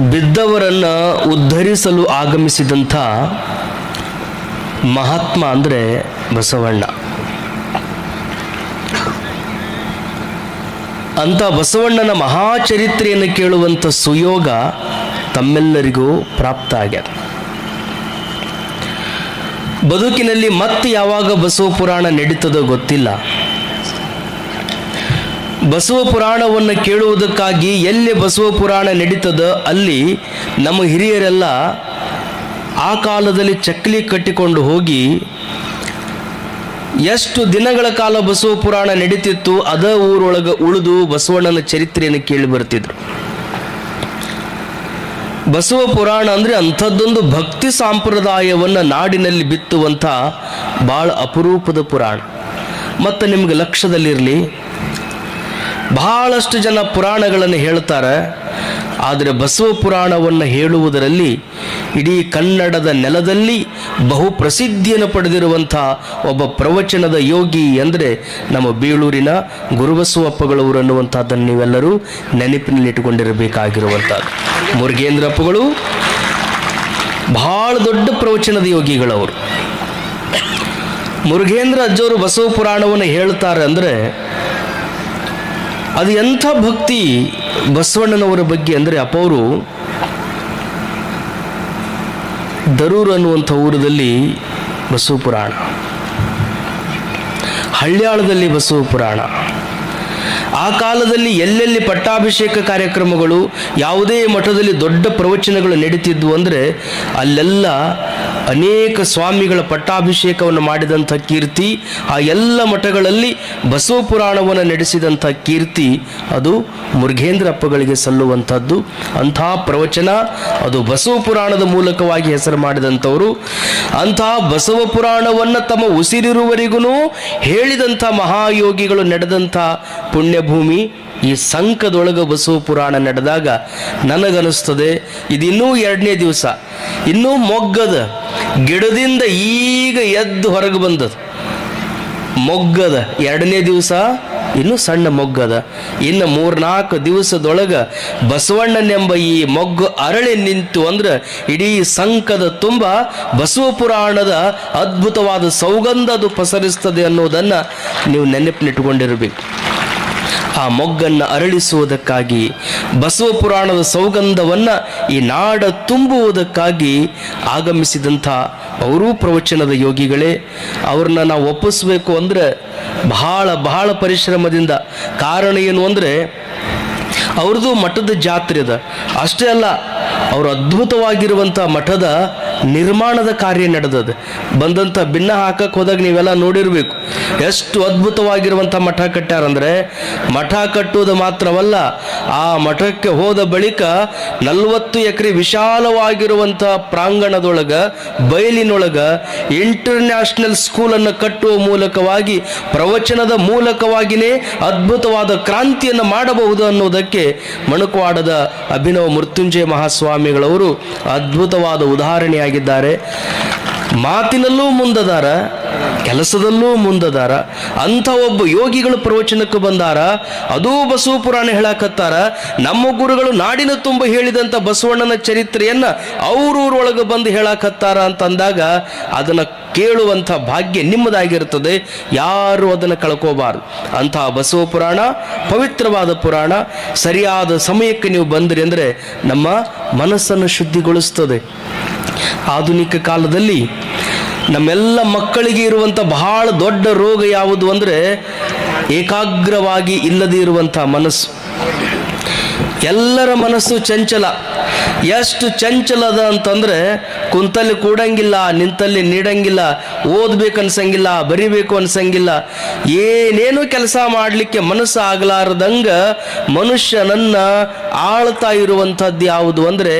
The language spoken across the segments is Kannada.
ಬಿದ್ದವರನ್ನು ಉದ್ಧರಿಸಲು ಆಗಮಿಸಿದಂಥ ಮಹಾತ್ಮ ಅಂದರೆ ಬಸವಣ್ಣ. ಅಂಥ ಬಸವಣ್ಣನ ಮಹಾಚರಿತ್ರೆಯನ್ನು ಕೇಳುವಂಥ ಸುಯೋಗ ತಮ್ಮೆಲ್ಲರಿಗೂ ಪ್ರಾಪ್ತ ಆಗ್ಯದ. ಬದುಕಿನಲ್ಲಿ ಮತ್ತೆ ಯಾವಾಗ ಬಸವ ಪುರಾಣ ನಡೀತದೋ ಗೊತ್ತಿಲ್ಲ. ಬಸವ ಪುರಾಣವನ್ನು ಕೇಳುವುದಕ್ಕಾಗಿ ಎಲ್ಲಿ ಬಸವ ಪುರಾಣ ನಡೀತದ ಅಲ್ಲಿ ನಮ್ಮ ಹಿರಿಯರೆಲ್ಲ ಆ ಕಾಲದಲ್ಲಿ ಚಕ್ಲಿ ಕಟ್ಟಿಕೊಂಡು ಹೋಗಿ ಎಷ್ಟು ದಿನಗಳ ಕಾಲ ಬಸವ ಪುರಾಣ ನಡೀತಿತ್ತು, ಅದ ಊರೊಳಗೆ ಉಳಿದು ಬಸವಣ್ಣನ ಚರಿತ್ರೆಯನ್ನು ಕೇಳಿ ಬರ್ತಿದ್ರು. ಬಸವ ಪುರಾಣ ಅಂದರೆ ಅಂಥದ್ದೊಂದು ಭಕ್ತಿ ಸಂಪ್ರದಾಯವನ್ನು ನಾಡಿನಲ್ಲಿ ಬಿತ್ತುವಂಥ ಭಾಳ ಅಪರೂಪದ ಪುರಾಣ. ಮತ್ತು ನಿಮ್ಗೆ ಲಕ್ಷ್ಯದಲ್ಲಿರಲಿ ಬಹಳಷ್ಟು ಜನ ಪುರಾಣಗಳನ್ನು ಹೇಳ್ತಾರೆ ಆದರೆ ಬಸವ ಪುರಾಣವನ್ನು ಹೇಳುವುದರಲ್ಲಿ ಇಡೀ ಕನ್ನಡದ ನೆಲದಲ್ಲಿ ಬಹು ಪ್ರಸಿದ್ಧಿಯನ್ನು ಪಡೆದಿರುವಂಥ ಒಬ್ಬ ಪ್ರವಚನದ ಯೋಗಿ ಅಂದರೆ ನಮ್ಮ ಬೀಳೂರಿನ ಗುರುಬಸವಪ್ಪಗಳವರು ಅನ್ನುವಂಥದ್ದನ್ನು ನೀವೆಲ್ಲರೂ ನೆನಪಿನಲ್ಲಿಟ್ಟುಕೊಂಡಿರಬೇಕಾಗಿರುವಂಥದ್ದು ಮುರುಗೇಂದ್ರಪ್ಪಗಳು ಬಹಳ ದೊಡ್ಡ ಪ್ರವಚನದ ಯೋಗಿಗಳವರು. ಮುರುಘೇಂದ್ರ ಅಜ್ಜವರು ಬಸವ ಪುರಾಣವನ್ನು ಹೇಳ್ತಾರೆ ಅಂದರೆ ಅದು ಎಂಥ ಭಕ್ತಿ ಬಸವಣ್ಣನವರ ಬಗ್ಗೆ ಅಂದರೆ ಅಪ್ಪವರು ದರೂರು ಅನ್ನುವಂಥ ಊರದಲ್ಲಿ ಬಸವ ಪುರಾಣ ಹಳ್ಯಾಳದಲ್ಲಿ ಬಸವ ಪುರಾಣ ಆ ಕಾಲದಲ್ಲಿ ಎಲ್ಲೆಲ್ಲಿ ಪಟ್ಟಾಭಿಷೇಕ ಕಾರ್ಯಕ್ರಮಗಳು, ಯಾವುದೇ ಮಠದಲ್ಲಿ ದೊಡ್ಡ ಪ್ರವಚನಗಳು ನಡೀತಿದ್ವು ಅಂದರೆ ಅಲ್ಲೆಲ್ಲ ಅನೇಕ ಸ್ವಾಮಿಗಳ ಪಟ್ಟಾಭಿಷೇಕವನ್ನು ಮಾಡಿದಂಥ ಕೀರ್ತಿ, ಆ ಎಲ್ಲ ಮಠಗಳಲ್ಲಿ ಬಸವ ಪುರಾಣವನ್ನು ನಡೆಸಿದಂಥ ಕೀರ್ತಿ ಅದು ಮುರುಘೇಂದ್ರ ಅಪ್ಪಗಳಿಗೆ ಸಲ್ಲುವಂಥದ್ದು. ಅಂಥ ಪ್ರವಚನ ಅದು ಬಸವ ಪುರಾಣದ ಮೂಲಕವಾಗಿ ಹೆಸರು ಮಾಡಿದಂಥವರು. ಅಂಥ ಬಸವ ಪುರಾಣವನ್ನು ತಮ್ಮ ಉಸಿರಿರುವರೆಗೂ ಹೇಳಿದಂಥ ಮಹಾಯೋಗಿಗಳು ನಡೆದಂಥ ಪುಣ್ಯಭೂಮಿ ಈ ಸಂಕದೊಳಗೆ ಬಸವ ಪುರಾಣ ನಡೆದಾಗ ನನಗನಿಸ್ತದೆ. ಇದಿನ್ನೂ ಎರಡನೇ ದಿವಸ. ಇನ್ನೂ ಮೊಗ್ಗದ ಗಿಡದಿಂದ ಈಗ ಎದ್ದು ಹೊರಗೆ ಬಂದದ. ಮೊಗ್ಗದ ಎರಡನೇ ದಿವಸ, ಇನ್ನು ಸಣ್ಣ ಮೊಗ್ಗದ. ಇನ್ನು ಮೂರ್ನಾಲ್ಕು ದಿವಸದೊಳಗ ಬಸವಣ್ಣನೆಂಬ ಈ ಮೊಗ್ಗು ಅರಳಿ ನಿಂತು ಅಂದ್ರೆ ಇಡೀ ಸಂಕದ ತುಂಬ ಬಸವ ಪುರಾಣದ ಅದ್ಭುತವಾದ ಸೌಗಂಧ ಅದು ಪಸರಿಸ್ತದೆ ಅನ್ನೋದನ್ನು ನೀವು ನೆನಪಿನಿಟ್ಟುಕೊಂಡಿರಬೇಕು ಆ ಮೊಗ್ಗನ್ನು ಅರಳಿಸುವುದಕ್ಕಾಗಿ, ಬಸವ ಪುರಾಣದ ಸೌಗಂಧವನ್ನು ಈ ನಾಡ ತುಂಬುವುದಕ್ಕಾಗಿ ಆಗಮಿಸಿದಂಥ ಅವರೂ ಪ್ರವಚನದ ಯೋಗಿಗಳೇ, ಅವ್ರನ್ನ ನಾವು ಒಪ್ಪಿಸ್ಬೇಕು ಅಂದರೆ ಬಹಳ ಬಹಳ ಪರಿಶ್ರಮದಿಂದ. ಕಾರಣ ಏನು ಅಂದರೆ, ಅವ್ರದ್ದು ಮಠದ ಜಾತ್ರೆ ಅದ. ಅಷ್ಟೇ ಅಲ್ಲ, ಅವರು ಅದ್ಭುತವಾಗಿರುವಂಥ ಮಠದ ನಿರ್ಮಾಣದ ಕಾರ್ಯ ನಡೆದದೆ ಬಂದಂಥ ಭಿನ್ನ ಹಾಕಕ್ಕೆ ಹೋದಾಗ ನೀವೆಲ್ಲ ನೋಡಿರಬೇಕು. ಎಷ್ಟು ಅದ್ಭುತವಾಗಿರುವಂಥ ಮಠ ಕಟ್ಟ್ಯಾರಂದರೆ, ಮಠ ಕಟ್ಟುವುದು ಮಾತ್ರವಲ್ಲ, ಆ ಮಠಕ್ಕೆ ಹೋದ ಬಳಿಕ ನಲವತ್ತು ಎಕರೆ ವಿಶಾಲವಾಗಿರುವಂಥ ಪ್ರಾಂಗಣದೊಳಗ, ಬಯಲಿನೊಳಗ ಇಂಟರ್ನ್ಯಾಷನಲ್ ಸ್ಕೂಲನ್ನು ಕಟ್ಟುವ ಮೂಲಕವಾಗಿ, ಪ್ರವಚನದ ಮೂಲಕವಾಗಿಯೇ ಅದ್ಭುತವಾದ ಕ್ರಾಂತಿಯನ್ನು ಮಾಡಬಹುದು ಅನ್ನೋದಕ್ಕೆ ಮಣುಕವಾಡದ ಅಭಿನವ ಮೃತ್ಯುಂಜಯ ಮಹಾಸ್ವಾಮಿಗಳವರು ಅದ್ಭುತವಾದ ಉದಾಹರಣೆಯಾಗಿದ್ದಾರೆ ಮಾತಿನಲ್ಲೂ ಮುಂದದಾರ. ಕೆಲಸದಲ್ಲೂ ಮುಂದದಾರ. ಅಂಥ ಒಬ್ಬ ಯೋಗಿಗಳು ಪ್ರವಚನಕ್ಕೆ ಬಂದಾರ. ಅದೂ ಬಸವ ಪುರಾಣ ಹೇಳಕತ್ತಾರ. ನಮ್ಮ ಗುರುಗಳು ನಾಡಿನ ತುಂಬ ಹೇಳಿದಂಥ ಬಸವಣ್ಣನ ಚರಿತ್ರೆಯನ್ನ ಅವ್ರೂರೊಳಗೆ ಬಂದು ಹೇಳಕತ್ತಾರ ಅಂತ ಅಂದಾಗ ಅದನ್ನು ಕೇಳುವಂಥ ಭಾಗ್ಯ ನಿಮ್ಮದಾಗಿರ್ತದೆ. ಯಾರು ಅದನ್ನು ಕಳ್ಕೋಬಾರ್ದು. ಅಂತಹ ಬಸವ ಪುರಾಣ, ಪವಿತ್ರವಾದ ಪುರಾಣ, ಸರಿಯಾದ ಸಮಯಕ್ಕೆ ನೀವು ಬಂದ್ರಿ ಅಂದರೆ ನಮ್ಮ ಮನಸ್ಸನ್ನು ಶುದ್ಧಿಗೊಳಿಸ್ತದೆ. ಆಧುನಿಕ ಕಾಲದಲ್ಲಿ ನಮ್ಮೆಲ್ಲ ಮಕ್ಕಳಿಗೆ ಇರುವಂಥ ಬಹಳ ದೊಡ್ಡ ರೋಗ ಯಾವುದು ಅಂದರೆ ಏಕಾಗ್ರವಾಗಿ ಇಲ್ಲದೇ ಇರುವಂಥ ಮನಸ್ಸು. ಎಲ್ಲರ ಮನಸ್ಸು ಚಂಚಲ. ಎಷ್ಟು ಚಂಚಲದ ಅಂತಂದ್ರೆ ಕುಂತಲ್ಲಿ ಕೂಡಂಗಿಲ್ಲ, ನಿಂತಲ್ಲಿ ನೀಡಂಗಿಲ್ಲ ಓದ್ಬೇಕು ಅನ್ಸಂಗಿಲ್ಲ ಬರಿಬೇಕು ಅನ್ಸಂಗಿಲ್ಲ. ಏನೇನು ಕೆಲಸ ಮಾಡಲಿಕ್ಕೆ ಮನಸ್ಸು ಆಗಲಾರದಂಗ ಮನುಷ್ಯನನ್ನ ಆಳ್ತಾ ಇರುವಂಥದ್ದು ಯಾವುದು ಅಂದರೆ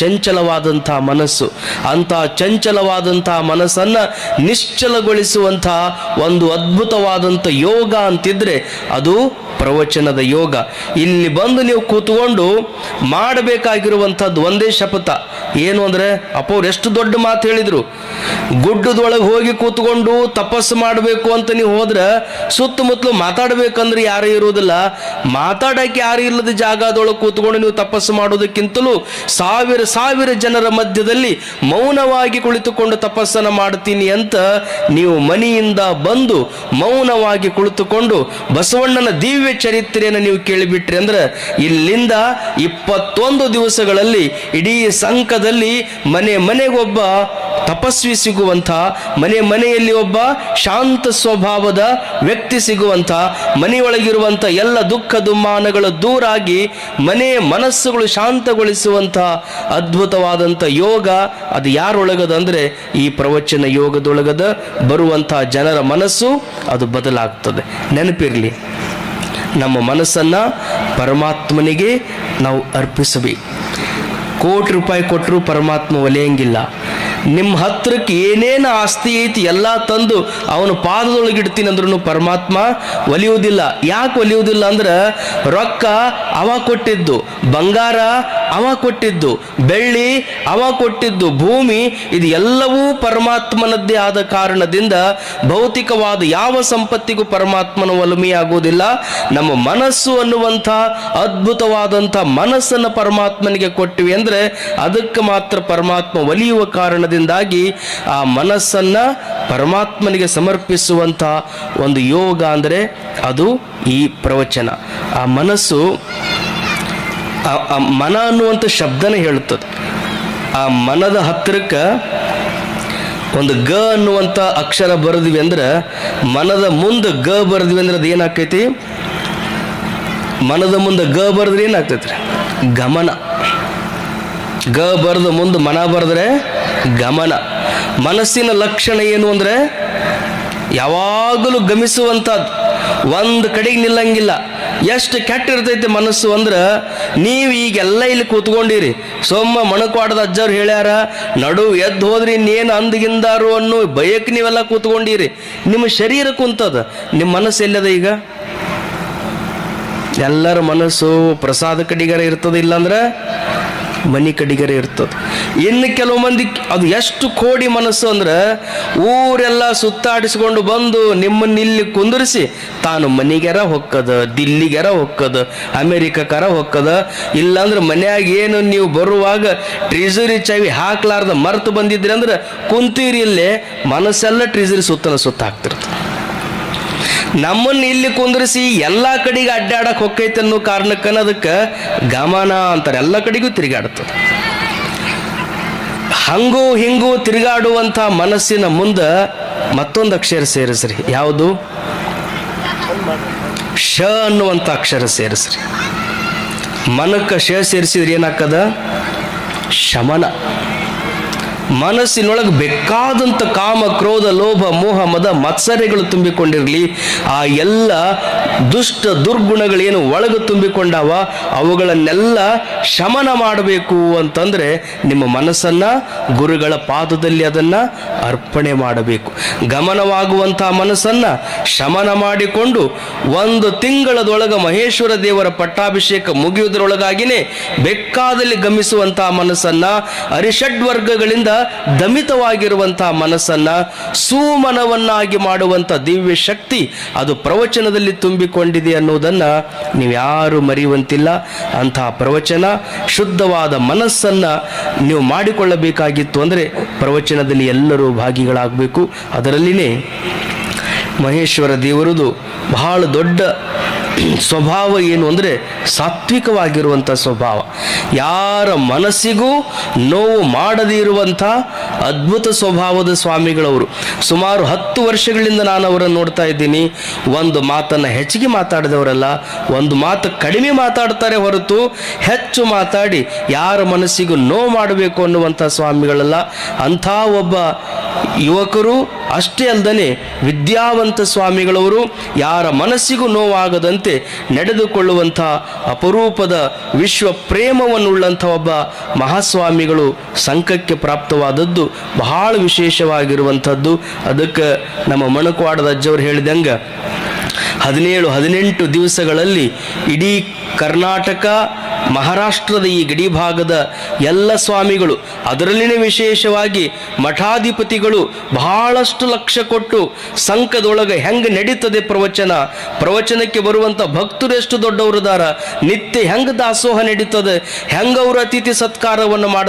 ಚಂಚಲವಾದಂಥ ಮನಸ್ಸು. ಅಂಥ ಚಂಚಲವಾದಂಥ ಮನಸ್ಸನ್ನು ನಿಶ್ಚಲಗೊಳಿಸುವಂಥ ಒಂದು ಅದ್ಭುತವಾದಂಥ ಯೋಗ ಅಂತಿದ್ರೆ ಅದು ಪ್ರವಚನದ ಯೋಗ. ಇಲ್ಲಿ ಬಂದು ನೀವು ಕೂತ್ಕೊಂಡು ಮಾಡಬೇಕಾಗಿರುವಂಥದ್ದು ಒಂದೇ ಶಪಥ. ಏನು ಅಂದರೆ ಅಪ್ಪವ್ರು ಎಷ್ಟು ದೊಡ್ಡ ಮಾತು ಹೇಳಿದರು. ಗುಡ್ಡದೊಳಗೆ ಹೋಗಿ ಕೂತ್ಕೊಂಡು ತಪಸ್ಸು ಮಾಡಬೇಕು ಅಂತ ನೀವು ಹೋದ್ರೆ ಸುತ್ತಮುತ್ತಲು ಮಾತಾಡಬೇಕಂದ್ರೆ ಯಾರೂ ಇರುವುದಿಲ್ಲ. ಮಾತಾಡೋಕ್ಕೆ ಯಾರು ಇಲ್ಲದ ಜಾಗದೊಳಗೆ ಕೂತ್ಕೊಂಡು ನೀವು ತಪಸ್ಸು ಮಾಡೋದಕ್ಕಿಂತಲೂ ಸಾವಿರ ಸಾವಿರ ಜನರ ಮಧ್ಯದಲ್ಲಿ ಮೌನವಾಗಿ ಕುಳಿತುಕೊಂಡು ತಪಸ್ಸನ್ನು ಮಾಡ್ತೀನಿ ಅಂತ ನೀವು ಮನೆಯಿಂದ ಬಂದು ಮೌನವಾಗಿ ಕುಳಿತುಕೊಂಡು ಬಸವಣ್ಣನ ದಿವ್ಯ ಚರಿತ್ರೆಯನ್ನು ನೀವು ಕೇಳಿಬಿಟ್ರಿ ಅಂದ್ರೆ ಇಲ್ಲಿಂದ ಇಪ್ಪತ್ತೊಂದು ದಿವಸಗಳಲ್ಲಿ ಇಡೀ ಸಂಕದಲ್ಲಿ ಮನೆ ಮನೆಗೊಬ್ಬ ತಪಸ್ವಿ ಸಿಗುವಂಥ, ಮನೆ ಮನೆಯಲ್ಲಿ ಒಬ್ಬ ಶಾಂತ ಸ್ವಭಾವದ ವ್ಯಕ್ತಿ ಸಿಗುವಂಥ, ಮನೆಯೊಳಗಿರುವಂಥ ಎಲ್ಲ ದುಃಖ ದುಮ್ಮಾನಗಳು ದೂರಾಗಿ ಮನೆ ಮನಸ್ಸುಗಳು ಶಾಂತಗೊಳಿಸುವಂಥ ಅದ್ಭುತವಾದಂಥ ಯೋಗ ಅದು ಯಾರೊಳಗದ ಅಂದರೆ ಈ ಪ್ರವಚನ ಯೋಗದೊಳಗದ ಬರುವಂಥ ಜನರ ಮನಸ್ಸು ಅದು ಬದಲಾಗ್ತದೆ. ನೆನಪಿರಲಿ. ನಮ್ಮ ಮನಸ್ಸನ್ನು ಪರಮಾತ್ಮನಿಗೆ ನಾವು ಅರ್ಪಿಸಬೇಕು. ಕೋಟಿ ರೂಪಾಯಿ ಕೊಟ್ಟರು ಪರಮಾತ್ಮ ಒಲೆಯಂಗಿಲ್ಲ. ನಿಮ್ಮ ಹತ್ರಕ್ಕೆ ಏನೇನು ಆಸ್ತಿ ಐತಿ ಎಲ್ಲ ತಂದು ಅವನ ಪಾದದೊಳಗೆ ಇಡ್ತೀನಿ ಅಂದ್ರೂ ಪರಮಾತ್ಮ ಒಲಿಯುವುದಿಲ್ಲ. ಯಾಕೆ ಒಲಿಯುವುದಿಲ್ಲ ಅಂದ್ರೆ ರೊಕ್ಕ ಅವ ಕೊಟ್ಟಿದ್ದು. ಬಂಗಾರ ಅವ ಕೊಟ್ಟಿದ್ದು ಬೆಳ್ಳಿ, ಅವ ಕೊಟ್ಟಿದ್ದು ಭೂಮಿ, ಇದು ಎಲ್ಲವೂ ಪರಮಾತ್ಮನದ್ದೇ ಆದ ಕಾರಣದಿಂದ ಭೌತಿಕವಾದ ಯಾವ ಸಂಪತ್ತಿಗೂ ಪರಮಾತ್ಮನ ಒಲುಮೆಯಾಗುವುದಿಲ್ಲ. ನಮ್ಮ ಮನಸ್ಸು ಅನ್ನುವಂಥ ಅದ್ಭುತವಾದಂಥ ಮನಸ್ಸನ್ನು ಪರಮಾತ್ಮನಿಗೆ ಕೊಟ್ಟಿವಿ ಅಂದರೆ ಅದಕ್ಕೆ ಮಾತ್ರ ಪರಮಾತ್ಮ ಒಲಿಯುವ ಕಾರಣದಿಂದಾಗಿ ಆ ಮನಸ್ಸನ್ನು ಪರಮಾತ್ಮನಿಗೆ ಸಮರ್ಪಿಸುವಂಥ ಒಂದು ಯೋಗ ಅಂದರೆ ಅದು ಈ ಪ್ರವಚನ. ಆ ಮನಸ್ಸು ಮನ ಅನ್ನುವಂಥ ಶಬ್ದನೇ ಹೇಳುತ್ತದೆ. ಆ ಮನದ ಹತ್ತಿರಕ್ಕೆ ಒಂದು ಗ ಅನ್ನುವಂಥ ಅಕ್ಷರ ಬರೆದ್ವಿ ಅಂದ್ರೆ ಮನದ ಮುಂದೆ ಗ ಬರೆದ್ವಿ ಅಂದ್ರೆ ಅದು ಮನದ ಮುಂದೆ ಗ ಬರೆದ್ರೆ ಏನಾಗ್ತೈತ್ರಿ? ಗಮನ. ಗ ಬರೆದು ಮುಂದೆ ಮನ ಬರೆದ್ರೆ ಗಮನ. ಮನಸ್ಸಿನ ಲಕ್ಷಣ ಏನು ಅಂದರೆ ಯಾವಾಗಲೂ ಗಮಿಸುವಂಥದ್ದು ಒಂದು ಕಡೆಗೆ ನಿಲ್ಲಂಗಿಲ್ಲ. ಎಷ್ಟು ಕೆಟ್ಟ ಇರ್ತೈತಿ ಮನಸ್ಸು ಅಂದ್ರೆ ನೀವು ಈಗೆಲ್ಲ ಇಲ್ಲಿ ಕೂತ್ಕೊಂಡಿರಿ. ಸೊಮ್ಮ ಮಣಕ್ವಾಡದ ಅಜ್ಜವ್ರು ಹೇಳ್ಯಾರ, ನಡು ಎದ್ದು ಹೋದ್ರಿ, ಇನ್ನೇನು ಅಂದಗಿಂದಾರು ಅನ್ನೋ ಭಯಕ್ಕೆ ನೀವೆಲ್ಲ ಕೂತ್ಕೊಂಡಿರಿ. ನಿಮ್ಮ ಶರೀರ ಕುಂತದ, ನಿಮ್ಮ ಮನಸ್ಸು ಎಲ್ಲದ ಈಗ? ಎಲ್ಲರ ಮನಸ್ಸು ಪ್ರಸಾದ ಕಡಿಗರ ಇರ್ತದ ಇಲ್ಲಾಂದ್ರೆ ಮನಿ ಕಡಿಗರೆ ಇರ್ತದೆ. ಇನ್ನು ಕೆಲವು ಮಂದಿ ಅದು ಎಷ್ಟು ಕೋಡಿ ಮನಸ್ಸು ಅಂದ್ರೆ ಊರೆಲ್ಲ ಸುತ್ತಾಡಿಸ್ಕೊಂಡು ಬಂದು ನಿಮ್ಮನ್ನ ಇಲ್ಲಿ ಕುಂದಿರಿಸಿ ತಾನು ಮನಿಗೆರ ಹೊಕ್ಕದ, ದಿಲ್ಲಿಗೆರ ಹೊಕ್ಕದ, ಅಮೇರಿಕಕ್ಕರ ಹೊಕ್ಕದ, ಇಲ್ಲಾಂದ್ರೆ ಮನ್ಯಾಗ ಏನು ನೀವು ಬರುವಾಗ ಟ್ರಿಜರಿ ಚವಿ ಹಾಕ್ಲಾರ್ದ ಮರ್ತು ಬಂದಿದ್ರಿ ಅಂದ್ರೆ ಕುಂತೀರಿ ಇಲ್ಲೇ ಮನಸ್ಸೆಲ್ಲ ಟ್ರಿಜರಿ ಸುತ್ತನ ಸುತ್ತ ಹಾಕ್ತಿರ್ತದೆ ನಮ್ಮನ್ನ ಇಲ್ಲಿ ಕುಂದ್ರಿಸಿ ಎಲ್ಲ ಕಡೆಗೆ ಅಡ್ಡಾಡಕ್ಕೆ ಹೊಕ್ಕೈತೆ ಅನ್ನೋ ಕಾರಣಕ್ಕನ ಅದಕ್ಕೆ ಗಮನ ಅಂತಾರೆ. ಎಲ್ಲ ಕಡೆಗೂ ತಿರುಗಾಡ್ತದೆ ಹಂಗೂ ಹಿಂಗೂ ತಿರುಗಾಡುವಂಥ ಮನಸ್ಸಿನ ಮುಂದೆ ಮತ್ತೊಂದು ಅಕ್ಷರ ಸೇರಿಸ್ರಿ. ಯಾವುದು? ಶ ಅನ್ನುವಂಥ ಅಕ್ಷರ ಸೇರಿಸ್ರಿ. ಮನಕ್ಕೆ ಶ ಸೇರಿಸಿದ್ರೆ ಏನಾಗ್ತದ? ಶಮನ. ಮನಸ್ಸಿನೊಳಗೆ ಬೇಕಾದಂಥ ಕಾಮ, ಕ್ರೋಧ, ಲೋಭ, ಮೋಹ, ಮದ ಮತ್ಸರ್ಯಗಳು ತುಂಬಿಕೊಂಡಿರಲಿ, ಆ ಎಲ್ಲ ದುಷ್ಟ ದುರ್ಗುಣಗಳೇನು ಒಳಗೆ ತುಂಬಿಕೊಂಡಾವ, ಅವುಗಳನ್ನೆಲ್ಲ ಶಮನ ಮಾಡಬೇಕು ಅಂತಂದರೆ ನಿಮ್ಮ ಮನಸ್ಸನ್ನು, ಗುರುಗಳ ಪಾದದಲ್ಲಿ ಅದನ್ನು ಅರ್ಪಣೆ ಮಾಡಬೇಕು. ಗಮನವಾಗುವಂಥ ಮನಸ್ಸನ್ನು ಶಮನ ಮಾಡಿಕೊಂಡು ಒಂದು ತಿಂಗಳದೊಳಗೆ ಮಹೇಶ್ವರ ದೇವರ ಪಟ್ಟಾಭಿಷೇಕ ಮುಗಿಯುವುದರೊಳಗಾಗಿನೇ ಬೆಕ್ಕಾದಲ್ಲಿ ಗಮಿಸುವಂಥ ಮನಸ್ಸನ್ನು ಅರಿಷಡ್ವರ್ಗಗಳಿಂದ ದಮಿತವಾಗಿರುವಂಥ ಮನಸ್ಸನ್ನು ಸುಮನವನ್ನಾಗಿ ಮಾಡುವಂಥ ದಿವ್ಯ ಶಕ್ತಿ ಅದು ಪ್ರವಚನದಲ್ಲಿ ತುಂಬಿಕೊಂಡಿದೆ ಅನ್ನೋದನ್ನು ನೀವು ಯಾರು ಮರೆಯುವಂತಿಲ್ಲ. ಅಂತಹ ಪ್ರವಚನ ಶುದ್ಧವಾದ ಮನಸ್ಸನ್ನು ನೀವು ಮಾಡಿಕೊಳ್ಳಬೇಕಾಗಿತ್ತು ಅಂದರೆ ಪ್ರವಚನದಲ್ಲಿ ಎಲ್ಲರೂ ಭಾಗಿಗಳಾಗಬೇಕು. ಅದರಲ್ಲಿನೇ ಮಹೇಶ್ವರ ದೇವರದು ಬಹಳ ದೊಡ್ಡ ಸ್ವಭಾವ ಏನು ಅಂದರೆ ಸಾತ್ವಿಕವಾಗಿರುವಂಥ ಸ್ವಭಾವ. ಯಾರ ಮನಸ್ಸಿಗೂ ನೋವು ಮಾಡದೇ ಇರುವಂಥ ಅದ್ಭುತ ಸ್ವಭಾವದ ಸ್ವಾಮಿಗಳವರು. ಸುಮಾರು ಹತ್ತು ವರ್ಷಗಳಿಂದ ನಾನು ಅವರನ್ನು ನೋಡ್ತಾ ಇದ್ದೀನಿ. ಒಂದು ಮಾತನ್ನು ಹೆಚ್ಚಿಗೆ ಮಾತಾಡಿದವರಲ್ಲ, ಒಂದು ಮಾತು ಕಡಿಮೆ ಮಾತಾಡ್ತಾರೆ ಹೊರತು ಹೆಚ್ಚು ಮಾತಾಡಿ ಯಾರ ಮನಸ್ಸಿಗೂ ನೋವು ಮಾಡಬೇಕು ಅನ್ನುವಂಥ ಸ್ವಾಮಿಗಳಲ್ಲ. ಅಂಥ ಒಬ್ಬ ಯುವಕರು ಅಷ್ಟೇ ಅಲ್ಲದೆ ವಿದ್ಯಾವಂತ ಸ್ವಾಮಿಗಳವರು ಯಾರ ಮನಸ್ಸಿಗೂ ನೋವಾಗದಂತೆ ನಡೆದುಕೊಳ್ಳುವಂಥ ಅಪರೂಪದ ವಿಶ್ವ ಪ್ರೇಮವನ್ನುಳ್ಳಂಥ ಒಬ್ಬ ಮಹಾಸ್ವಾಮಿಗಳು ಸಂಕಕ್ಕೆ ಪ್ರಾಪ್ತವಾದದ್ದು ಬಹಳ ವಿಶೇಷವಾಗಿರುವಂಥದ್ದು. ಅದಕ್ಕೆ ನಮ್ಮ ಮಣಕವಾಡದ ಅಜ್ಜವರು ಹೇಳಿದಂಗೆ ಹದಿನೇಳು, ಹದಿನೆಂಟು ದಿವಸಗಳಲ್ಲಿ ಇಡೀ ಕರ್ನಾಟಕ ಮಹಾರಾಷ್ಟ್ರದ ಈ ಗಡಿ ಭಾಗದ ಎಲ್ಲ ಸ್ವಾಮಿಗಳು, ಅದರಲ್ಲಿನ ವಿಶೇಷವಾಗಿ ಮಠಾಧಿಪತಿಗಳು ಬಹಳಷ್ಟು ಲಕ್ಷ ಕೊಟ್ಟು ಸಂಕದೊಳಗೆ ಹೆಂಗೆ ನಡೀತದೆ ಪ್ರವಚನ, ಪ್ರವಚನಕ್ಕೆ ಬರುವಂಥ ಭಕ್ತರು ಎಷ್ಟು ದೊಡ್ಡವರದಾರ, ನಿತ್ಯ ಹೆಂಗೆ ದಾಸೋಹ ನಡೀತದೆ, ಹೆಂಗೆ ಅವರು ಅತಿಥಿ ಸತ್ಕಾರವನ್ನು ಮಾಡ್ತಾರೆ.